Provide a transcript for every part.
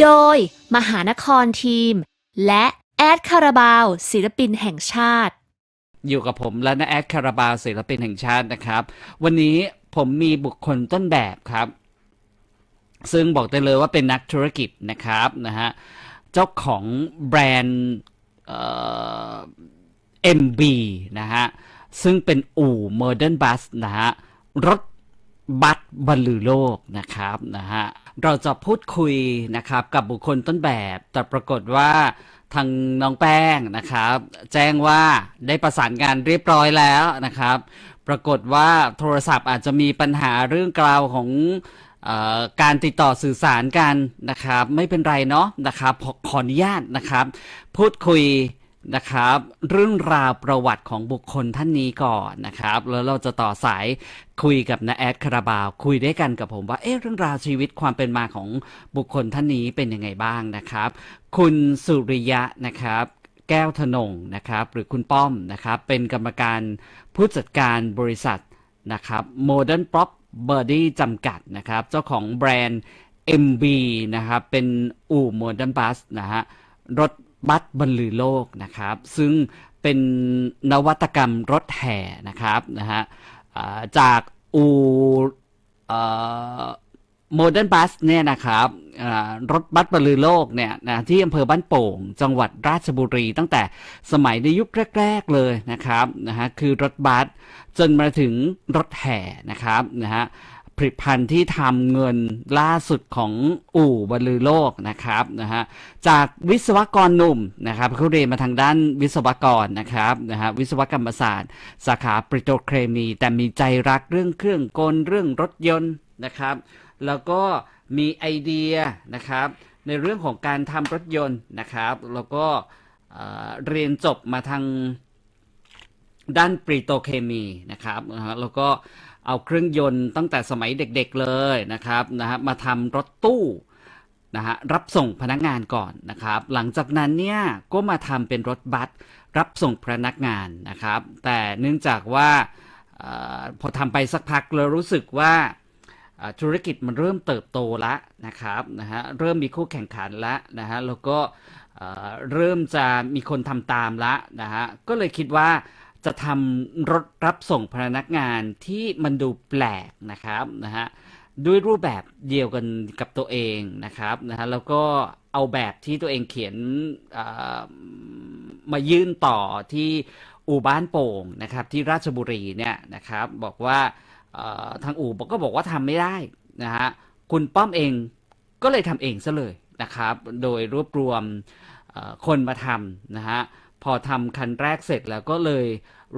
โดยมหานครทีม และแอดคาราบาว ศิลปินแห่งชาติ อยู่กับผมและนาแอดคาราบาวศิลปินแห่งชาตินะครับ วันนี้ผมมีบุคคลต้นแบบครับ ซึ่งบอกได้เลยว่าเป็นนักธุรกิจนะครับนะฮะเจ้าของแบรนด์เอ่อ MB นะฮะซึ่งเป็นอู่ Modern Bus นะฮะรถบัส บรรลือโลกนะครับนะฮะเราจะพูดคุยนะครับกับบุคคลต้นแบบ แต่ปรากฏว่าทางน้องแป้งนะครับ แจ้งว่าได้ประสานงานเรียบร้อยแล้วนะครับ ปรากฏว่าโทรศัพท์อาจจะมีปัญหาเรื่องกล่าวของออการติดต่อสื่อสารกันนะครับ ไม่เป็นไรเนาะนะครับขออนุญาตนะครับ พูดคุย นะครับ เรื่องราวประวัติของบุคคลท่านนี้ก่อนนะครับ แล้วเราจะต่อสายคุยกับนาแอดคาราบาว คุยด้วยกันกับผมว่าเอ๊ะเรื่องราวชีวิตความเป็นมาของบุคคลท่านนี้เป็นยังไงบ้างนะครับ คุณสุริยะนะครับแก้วธนงนะครับ หรือคุณป้อมนะครับ เป็นกรรมการผู้จัดการบริษัทนะครับ Modern Prop Body จำกัดนะครับ เจ้าของแบรนด์ MB นะครับ เป็นอู่ Modern Bus นะฮะรถ บัสบรรลือโลกนะครับ ซึ่งเป็นนวัตกรรมรถแห่นะครับนะฮะจากอูโมเดิร์นบัสเนี่ยนะครับรถบัสบรรลือโลกเนี่ยนะที่อำเภอบ้านโป่ง จังหวัดราชบุรีตั้งแต่สมัยในยุคแรก ๆเลยนะครับนะฮะคือรถบัสจนมาถึงรถแห่นะครับนะฮะ ผลิตภัณฑ์ที่ทำเงินล่าสุดของอู่บรรลือโลกนะครับนะฮะจากวิศวกรหนุ่มนะครับเขาเรียนมาทางด้านวิศวกรนะครับนะฮะวิศวกรรมศาสตร์ สาขาปริโตรเคมี แต่มีใจรักเรื่องเครื่องกลเรื่องรถยนต์นะครับ แล้วก็มีไอเดียนะครับในเรื่องของการทำรถยนต์นะครับ แล้วก็เเรียนจบมาทาง ด้านปริโตเคมีนะครับนะฮะแล้วก็เอาเครื่องยนต์ตั้งแต่สมัยเด็กๆเลยนะครับนะฮะมาทำรถตู้นะฮะรับส่งพนักงานก่อนนะครับ หลังจากนั้นเนี่ยก็มาทำเป็นรถบัสรับส่งพนักงานนะครับ แต่เนื่องจากว่าออพอทำไปสักพักเรารู้สึกว่าธุรกิจมันเริ่มเติบโตแล้วนะครับนะฮะเริ่มมีคู่แข่งขันแล้วนะฮะแล้วก็เริ่มจะมีคนทำตามละนะฮะก็เลยคิดว่า จะทำรถรับส่งพนักงานที่มันดูแปลกนะครับนะฮะด้วยรูปแบบเดียวกันกับตัวเองนะครับนะฮะแล้วก็เอาแบบที่ตัวเองเขียนมายื่นต่อที่อู่บ้านโป่งนะครับที่ราชบุรีเนี่ยนะครับบอกว่าทางอู่ก็บอกว่าทำไม่ได้นะฮะคุณป้อมเองก็เลยทำเองซะเลยนะครับ โดยรวบรวมคนมาทำนะฮะ พอทำคันแรกเสร็จแล้วก็เลย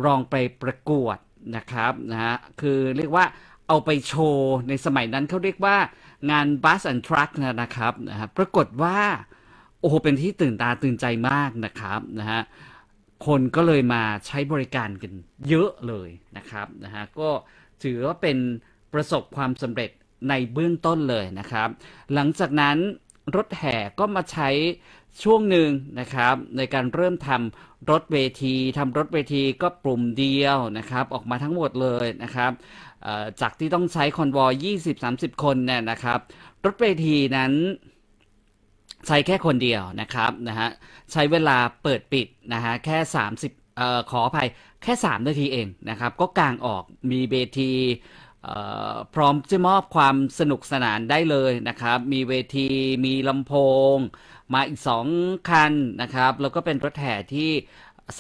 ลองไปประกวดนะครับนะฮะคือเรียกว่าเอาไปโชว์ในสมัยนั้นเขาเรียกว่างาน Bus and Truck นะนะครับนะฮะปรากฏว่าโอ้โหเป็นที่ตื่นตาตื่นใจมากนะครับนะฮะคนก็เลยมาใช้บริการกันเยอะเลยนะครับนะฮะก็ถือว่าเป็นประสบความสำเร็จในเบื้องต้นเลยนะครับ หลังจากนั้นรถแห่ก็มาใช้ ช่วงหนึ่งนะครับ ในการเริ่มทำรถเวทีทำรถเวทีก็ปุ่มเดียวนะครับ ออกมาทั้งหมดเลยนะครับจากที่ต้องใช้คอนวอย 20-30 คนเนี่ยนะครับ รถเวทีนั้นใช้แค่คนเดียวนะครับนะฮะใช้เวลาเปิดปิดนะฮะแค่ 30เอ่อขออภัยแค่ 3 นาทีเองนะครับ ก็กางออกมีเวทีพร้อมจะมอบความสนุกสนานได้เลยนะครับ มีเวทีมีลำโพง มาอีก 2 คันนะครับ แล้วก็เป็นรถแห่ที่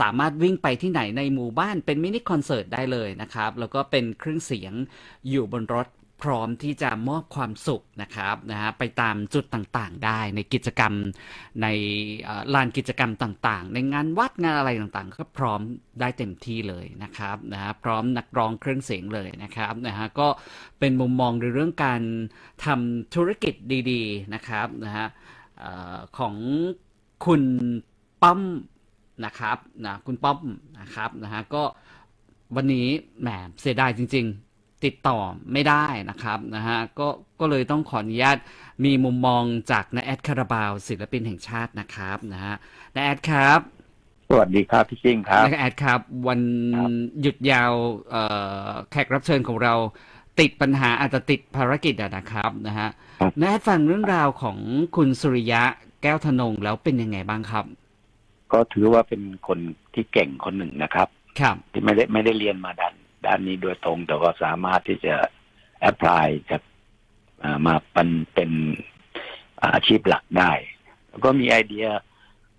สามารถวิ่งไปที่ไหนในหมู่บ้านเป็นมินิคอนเสิร์ตได้เลยนะครับ แล้วก็เป็นเครื่องเสียงอยู่บนรถพร้อมที่จะมอบความสุขนะครับนะฮะไปตามจุดต่างๆ ได้ในกิจกรรมในลานกิจกรรมต่างๆ ในงานวัดงานอะไรต่างๆ ก็พร้อมได้เต็มที่เลยนะครับนะฮะพร้อมนักร้องเครื่องเสียงเลยนะครับนะฮะก็เป็นมุมมองในเรื่องการทำธุรกิจดี ๆ นะครับนะฮะ อ่อของคุณป้อมนะครับนะคุณป้อมนะครับนะฮะก็วันนี้แหมเสียดายจริง ๆ ติดต่อไม่ได้นะครับนะฮะก็ก็เลยต้องขออนุญาตมีมุมมองจากนาแอดคาราบาวศิลปินแห่งชาตินะครับนะฮะนาแอดครับสวัสดีครับ พี่กิ้งครับนาแอดครับ วันครับหยุดยาวเอ่อแขกรับเชิญของเรา ติดปัญหาอาจจะติดภารกิจอะนะครับนะฮะครับแนะฟังเรื่องราวของคุณสุริยะแก้วธนงแล้วเป็นยังไงบ้างครับ ก็ถือว่าเป็นคนที่เก่งคนหนึ่งนะครับ ครับ ที่ไม่ได้ไม่ได้เรียนมาด้านด้านนี้โดยตรง แต่ก็สามารถที่จะแอพพลายจะอ่ามาเป็นเป็นอาชีพหลักได้ แล้วก็มีไอเดีย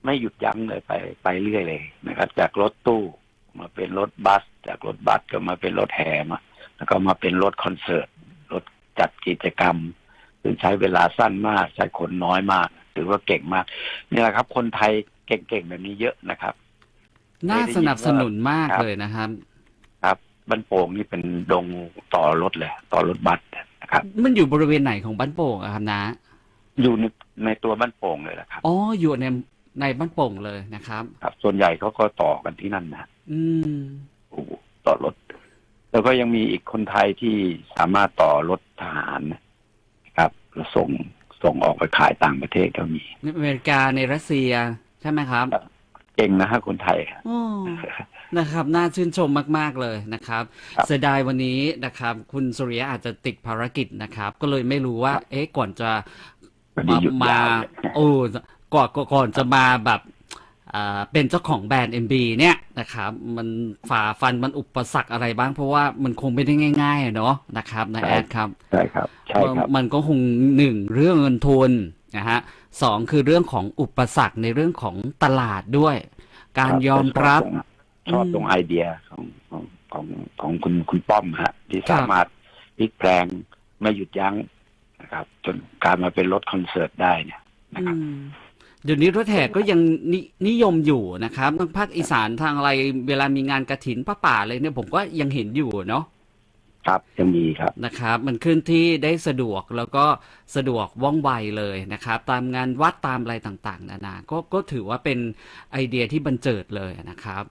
ไม่หยุดยั้งเลยไปไปเรื่อยเลยนะครับ จากรถตู้มาเป็นรถบัส จากรถบัสก็มาเป็นรถแห่มา แล้วก็มาเป็นรถคอนเสิร์ตรถจัดกิจกรรมซึ่งใช้เวลาสั้นมากใช้คนน้อยมากถือว่าเก่งมากนี่แหละครับ คนไทยเก่งๆแบบนี้เยอะนะครับ น่าสนับสนุนมากครับเลยนะครับ ครับบ้านโป่งนี่เป็นดงต่อรถเลยต่อรถบัสนะครับ มันอยู่บริเวณไหนของบ้านโป่งอะครับนะ อยู่ในในตัวบ้านโป่งเลยนะครับอ๋ออยู่ในในบ้านโป่งเลยนะครับ ครับ ส่วนใหญ่เขาก็ต่อกันที่นั่นนะอืมโอ้โหต่อรถ แล้วก็ยังมีอีกคนไทยที่สามารถต่อรถทหารนะครับแล้วส่งส่งออกไปขายต่างประเทศก็มีในอเมริกาในรัสเซียใช่ไหมครับครับเก่งนะฮะคนไทยอ๋อนะครับ น่าชื่นชมมาก ๆ เลยนะครับครับเสียดายวันนี้นะครับ คุณสุริยะอาจจะติดภารกิจนะครับ ก็เลยไม่รู้ว่า เอ๊ะก่อนจะวันนี้มาหยุดมายาวเลยโอ้ก่อนก่อนก่อนจะมาแบบอ่า เป็นเจ้าของแบรนด์ MB เนี่ยนะครับมันฝ่าฟันมันอุปสรรคอะไรบ้าง เพราะว่ามันคงไม่ได้ง่ายๆอะเนาะนะครับนะแอดครับใช่ครับใช่ครับ มันก็คงหนึ่งเรื่องเงินทุนนะฮะสองคือเรื่องของอุปสรรคในเรื่องของตลาดด้วย การยอมรับชอบตรงชอบตรงอืมไอเดียของของของของคุณคุณป้อมฮะที่ครับสามารถพลิกแปลงไม่หยุดยั้งนะครับ จนการมาเป็นรถคอนเสิร์ตได้เนี่ยนะครับอืม เดี๋ยวนี้รถแห่ก็ยังนนิยมอยู่นะครับทางภาคอีสานทางอะไรเวลามีงานกระถินป้าป่าอะไรเนี่ยผมก็ยังเห็นอยู่เนาะครับยังมีครับนะครับ มันเคลื่อนที่ได้สะดวกแล้วก็สะดวกว่องไวเลยนะครับ ตามงานวัดตามอะไรต่างๆ นานาก็ก็ถือว่าเป็นไอเดียที่บันเจิดเลยนะครับ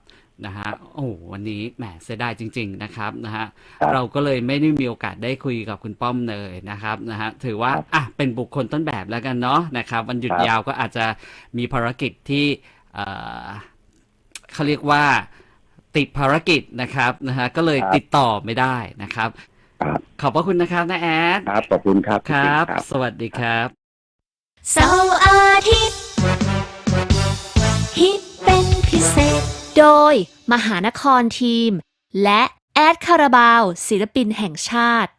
นะฮะโอ้โหวันนี้แหมเสียดายจริง ๆนะครับนะฮะครับเราก็เลยไม่ได้มีโอกาสได้คุยกับคุณป้อมเลยนะครับนะฮะถือว่าครับอะเป็นบุคคลต้นแบบแล้วกันเนาะนะครับวันหยุดครับยาวก็อาจจะมีภารกิจที่เอ่อเขาเรียกว่าติดภารกิจนะครับนะฮะก็เลยติดต่อไม่ได้นะครับครับขอบพระคุณนะครับนาแอดครับขอบคุณครับครับจงๆสวัสดีครับเสาร์อาทิตย์ฮิตเป็นพิเศษ โดยมหานครทีม และแอดคาราบาว ศิลปินแห่งชาติ